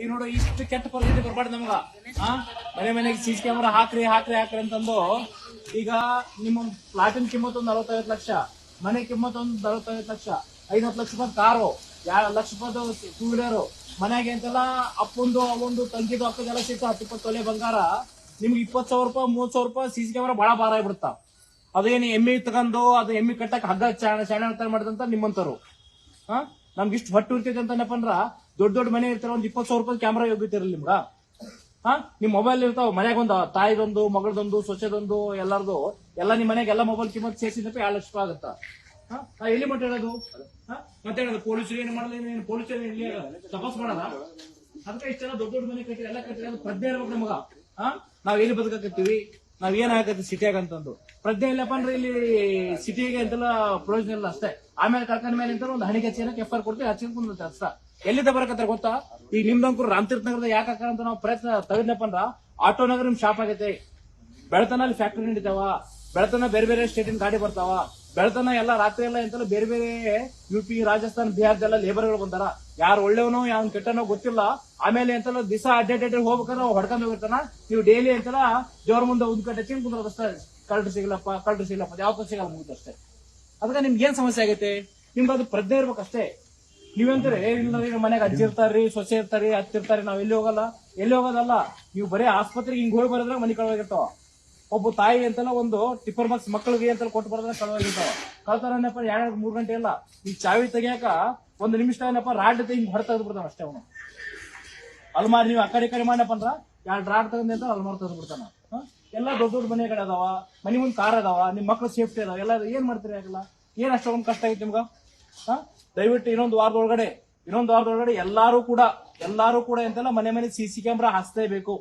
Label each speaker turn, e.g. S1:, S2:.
S1: ಈಗ ನೋಡು, ಇಷ್ಟು ಕೆಟ್ಟ ಪರಿಸ್ಥಿತಿ ಬರ್ಬಾರ್ದು ನಮ್ಗ. ಮನೆ ಮನೆಗೆ ಸಿ ಸಿ ಕ್ಯಾಮ್ರಾ ಹಾಕ್ರಿ ಹಾಕ್ರಿ ಹಾಕ್ರಿ ಅಂತಂದು ಈಗ ನಿಮ್ಮ ಪ್ಲಾಟಿನ ಕಿಮ್ಮತ್ ಒಂದು ನಲವತ್ತೈವತ್ತು ಲಕ್ಷ, ಮನೆ ಕಿಮ್ಮತ್ ಒಂದು ನಲವತ್ತೈವತ್ತು ಲಕ್ಷ ಐದು ಹತ್ತು ಲಕ್ಷ ರೂಪಾಯಿ ಕಾರು ಎರಡು ಲಕ್ಷ ರೂಪಾಯಿ ಟೂ ವೀಲರು ಮನೆಗೆ ಅಂತೆಲ್ಲ ಅಪ್ಪಂದು, ಅವೊಂದು, ತಂಗಿದು, ಅಕ್ಕದೆಲ್ಲ ಸಿಗ್ತಾ ಹತ್ತು ಇಪ್ಪತ್ತು ತೊಲೆ ಬಂಗಾರ. ನಿಮ್ಗೆ ಇಪ್ಪತ್ತು ಸಾವಿರ ರೂಪಾಯಿ, ಮೂವತ್ತು ಸಾವಿರ ರೂಪಾಯಿ ಸಿ ಸಿ ಕ್ಯಾಮ್ರಾ ಬಹಳ ಭಾರ ಆಗ್ಬಿಡುತ್ತಾ ಅದೇನು ಎಮ್ಮಿ ತಗೊಂಡು ಅದು ಎಮ್ಮಿ ಕಟ್ಟಕ್ಕೆ ಹಗ್ಗ ಚಾಣ ಅಂತ ಮಾಡಿದಂತ ನಿಮ್ಮಂತರು ಹಾ ನಮ್ಗೆ ಇಷ್ಟು ಹೊಟ್ಟು ಇರ್ತೈತೆ ಅಂತನಪ್ಪ ಅಂದ್ರ ದೊಡ್ಡ ದೊಡ್ಡ ಮನೆ ಇರ್ತಾರ, ಒಂದ್ ಇಪ್ಪತ್ತು ಸಾವಿರ ರೂಪಾಯಿ ಕ್ಯಾಮ್ರಾ ಯೋಗ್ಯತಿರಲಿ ನಿಮ್ಗ? ಹಾ? ನಿಮ್ ಮೊಬೈಲ್ ಇರ್ತಾವ ಮನೆಗೊಂದು ತಾಯಿದೊಂದು, ಮಗಳದೊಂದು, ಸೊಸೆದೊಂದು, ಎಲ್ಲಾರ್ದು, ಎಲ್ಲ ನಿಮ್ ಮನೆಗೆ ಎಲ್ಲ ಮೊಬೈಲ್ ಕಿಮ್ಮತ್ ಸೇರಿಸಿದಪ್ಪ ಎರಡು ಲಕ್ಷ ರೂಪಾಯಿ ಆಗುತ್ತಾ? ಎಲ್ಲಿ ಮಟ್ಟ ಹೇಳೋದು? ಮತ್ತೆ ಹೇಳೋದು, ಪೊಲೀಸರು ಏನು ಮಾಡಲ್ಲ ಏನು ಪೊಲೀಸರು ಇಲ್ಲಿ ತಪಾಸ್ ಮಾಡಲ್ಲ? ಅದಕ್ಕೆ ಇಷ್ಟೆಲ್ಲ ದೊಡ್ಡ ದೊಡ್ಡ ಮನೆ ಕಟ್ಟಿ ಎಲ್ಲ ಕಟ್ಟಿ ಅದು ಪ್ರಜ್ಞೆ ಇರ್ಬೇಕು ನಮಗ. ಹಾ? ನಾವ್ ಎಲ್ಲಿ ಬದುಕಕತ್ತೀವಿ? ನಾವ್ ಏನ್ ಆಗತ್ತೆ ಸಿಟಿಯಾಗ ಅಂತಂದು. ಪ್ರಜ್ಞೆ ಇಲ್ಲಪ್ಪ ಅಂದ್ರೆ ಇಲ್ಲಿ ಸಿಟಿಗೆ ಅಂತೆಲ್ಲ ಪ್ರಯೋಜನ ಇಲ್ಲ ಅಷ್ಟೇ. ಆಮೇಲೆ ಕರ್ಕೊಂಡ ಮೇಲೆ ಅಂತ ಒಂದು ಹಣಿಗೆ ಚೇನಕ್ಕೆ ಎಫ್ ಆರ್ ಕೊಡ್ತೀವಿ ಹಚ್ಚಿನ ಕುಂದ ಅಷ್ಟ ಎಲ್ಲಿಂದ ಬರಕತ್ತಾರ ಗೊತ್ತಾ? ಈಗ ನಿಮ್ದಂಕರು ರಾಮತೀರ್ಥ ನಗರದ ಯಾಕೆ ಅಂತ ನಾವು ಪ್ರಯತ್ನ ತಗದ್ನಪ್ಪ ಅಂದ್ರ ಆಟೋ ನಗರ ನಿಮ್ ಶಾಪ್ ಆಗೈತೆ. ಬೆಳತನ ಅಲ್ಲಿ ಫ್ಯಾಕ್ಟರಿ ನಡೀತಾವ. ಬೆಳತನ ಬೇರೆ ಬೇರೆ ಸ್ಟೇಟಿನ ಗಾಡಿ ಬರ್ತಾವ. ಬೆಳತನ ಎಲ್ಲ ರಾತ್ರಿ ಎಲ್ಲ ಬೇರೆ ಬೇರೆ ಯು ಪಿ ರಾಜಸ್ಥಾನ್ ಬಿಹಾರದೆಲ್ಲ ಲೇಬರ್ಗಳು ಬಂದಾರ. ಯಾರು ಒಳ್ಳೆಯವನೋ ಯಾವ ಕೆಟ್ಟನೋ ಗೊತ್ತಿಲ್ಲ. ಆಮೇಲೆ ಎಂತೆಲ್ಲ ದಿವಸ ಅಡ್ಡಾಡ್ ಹೋಗ್ಬೇಕಾದ್ರೆ ಹೊಡ್ಕೊಂಡ್ ಹೋಗಿರ್ತಾನ. ನೀವು ಡೈಲಿ ಎಂತೆಲ್ಲ ದೇವ್ರ ಮುಂದೆ ಉದ್ಕಟ್ಟ ಕಟ್ಟೆ ಚಿನ್ ಕುಂದ್ರದಷ್ಟೇ ಕಳ್ರು ಸಿಗಲಪ್ಪ ಕಳ್ರು ಸಿಗಲಪ್ಪ ಯಾವ ಸಿಗಲ್ಲ ಮುಗಿದಷ್ಟೇ ಅದಕ್ಕೆ ನಿಮ್ಗೆ ಏನ್ ಸಮಸ್ಯೆ ಆಗೈತೆ? ನಿಮ್ಗೆ ಅದು ಪ್ರಜ್ಞೆ ಇರ್ಬೇಕಷ್ಟೇ. ನೀವಂತಾರೆ ಇಲ್ಲ ಮನೆಗೆ ಅಜ್ಜಿ ಇರ್ತಾರ್ರಿ, ಸೊಸೆ ಇರ್ತಾರಿ ಹತ್ತಿರ್ತಾರಿ ನಾವ್ ಎಲ್ಲಿ ಹೋಗಲ್ಲ? ಎಲ್ಲಿ ಹೋಗೋದಲ್ಲ? ನೀವು ಬರೀ ಆಸ್ಪತ್ರೆಗೆ ಹಿಂಗ್ ಹೋಗಿ ಬರೋದ್ರಾಗ ಮನೆ ಕಳವಾಗಿರ್ತಾವ. ಒಬ್ಬ ತಾಯಿ ಅಂತೆಲ್ಲ ಒಂದು ಟಿಪ್ಪರ್ ಬಾಕ್ಸ್ ಮಕ್ಕಳಿಗೆ ಅಂತ ಕೊಟ್ಟು ಬರೋದ್ರ ಕಳವಾಗಿರ್ತಾವ ಕಳ್ತಾರನಪ್ಪ ಎರಡು ಮೂರ್ ಗಂಟೆ ಇಲ್ಲ. ಈ ಚಾವಿ ತೆಗಿಯಾಕ ಒಂದು ನಿಮಿಷ ಏನಪ್ಪ ರಾಡ್ ಹಿಂಗ್ ಹೊರ ತೆಗೆದು ಬಿಡ್ತಾನ ಅಷ್ಟೇ ಅವನು. ಅಲ್ಮಾರಿ ನೀವು ಆ ಕಡೆ ಕಡೆ ಮಾಡಪ್ಪ ಅಂದ್ರ ಎರಡು ರಾಡ್ ತಗೊಂಡ್ ಅಂತ ಅಲ್ಮಾರ್ ತೆಗೆದು ಬಿಡ್ತಾನ ಎಲ್ಲಾ ದೊಡ್ಡ ದೊಡ್ಡ ಮನೆಗಳು ಅದಾವ, ಮನೆ ಮುಂದೆ ಕಾರ್ ಅದಾವ, ನಿಮ್ ಮಕ್ಳು ಸೇಫ್ಟಿ ಅದಾವ, ಎಲ್ಲ ಏನ್ ಮಾಡ್ತೀರಿ ಆಗಲ್ಲ ಏನ್ ಅಷ್ಟೊಂದು ಕಷ್ಟ ಐತಿ ನಿಮ್ಗ? ದಯವಿಟ್ಟು ಇನ್ನೊಂದು ವಾರದೊಳಗಡೆ ಇನ್ನೊಂದು ವಾರದೊಳಗಡೆ ಎಲ್ಲಾರು ಕೂಡ ಎಲ್ಲಾರು ಕೂಡ ಎಂತೆಲ್ಲ ಮನೆ ಮನೆ ಸಿ ಸಿ ಕ್ಯಾಮ್ರಾ ಹಾಕ್ಸ್ಲೇಬೇಕು